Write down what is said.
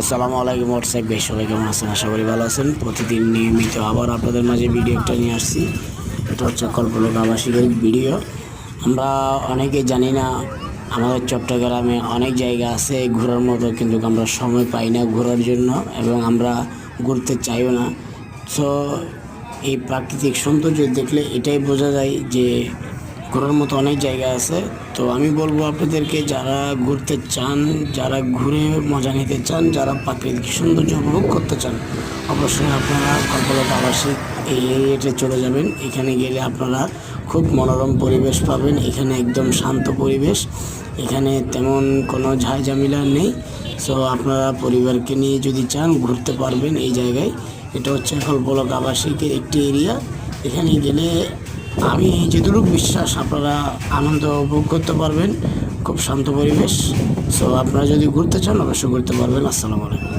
আসসালামু আলাইকুম হোয়াটসঅ্যাপ বেশ সবাই কেমন আছেন? আশা করি ভালো আছেন। প্রতিদিন নিয়মিত আবার আপনাদের মাঝে ভিডিও একটা নিয়ে আসছি। এটা হচ্ছে কল্পলোক আবাসিকের ভিডিও। আমরা অনেকে জানি না, আমাদের চট্টগ্রামে অনেক জায়গা আছে ঘোরার মতো, কিন্তু আমরা সময় পাই না ঘোরার জন্য এবং আমরা ঘুরতে চাইও না। সো এই প্রাকৃতিক সৌন্দর্য দেখলে এটাই বোঝা যায় যে ঘোরার মতো অনেক জায়গা আছে। তো আমি বলব আপনাদেরকে, যারা ঘুরতে চান, যারা ঘুরে মজা নিতে চান, যারা প্রাকৃতিক সৌন্দর্য উপভোগ করতে চান, অবশ্যই আপনারা কল্পলতা আবাসিক এই এরিয়াতে চলে যাবেন। এখানে গেলে আপনারা খুব মনোরম পরিবেশ পাবেন, এখানে একদম শান্ত পরিবেশ, এখানে তেমন কোনো ঝাঁঝামিলা নেই। সো আপনারা পরিবারকে নিয়ে যদি চান, ঘুরতে পারবেন এই জায়গায়। এটা হচ্ছে কল্পলক আবাসিকের একটি এরিয়া। এখানে গেলে আমি যেটুকু বিশ্বাস, আপনারা আনন্দ উপভোগ করতে পারবেন। খুব শান্ত পরিবেশ। সো আপনারা যদি ঘুরতে চান, অবশ্যই ঘুরতে পারবেন। আসসালামু আলাইকুম।